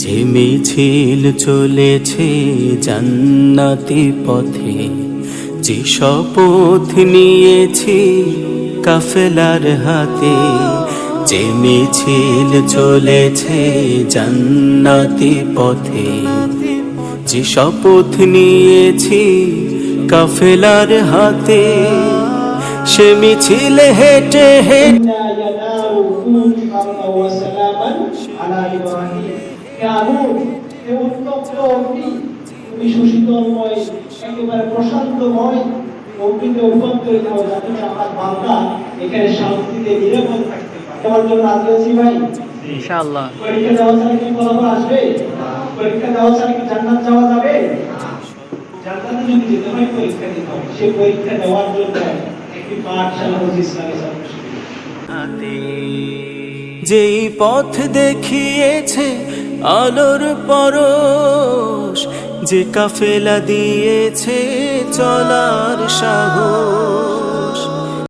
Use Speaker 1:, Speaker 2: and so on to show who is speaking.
Speaker 1: যে মিছিল চলেছে জান্নাতি পথে যে শপথ নিয়েছি কাফেলার হাতে যে মিছিল চলেছে জান্নাতি পথে যে শপথ নিয়েছি কাফেলার হাতে সে মিছিল হেঁটে হেঁটে
Speaker 2: إنا ينال كون حقا وسلاما على إبراهيم হে আগুন হে উত্তপ্ত অগ্নি তুমি সুশীতলময় একেবারে প্রশান্তময় অগ্নিতে রূপান্তরিত হও যাতে আমার বান্দা এখানে শান্তিতে নিরাপদ থাকতে পারে। তোমার জন্য রাজি আছি ভাই?
Speaker 3: ইনশাআল্লাহ।
Speaker 2: পরীক্ষা দেওয়া ছাড়া কি ফলাফল আসবে? পরীক্ষা দেওয়া ছাড়া কি জান্নাত যাওয়া যাবে? জান্নাতে যদি যেতে হয় পরীক্ষা দিতে হবে। সেই পরীক্ষা দেওয়ার জন্য একটি পাঠশালা হচ্ছে ইসলামী ছাত্র
Speaker 1: যেই পথ দেখিয়েছে আলোর পরশ যে কাফেলা দিয়েছে চলার সাহস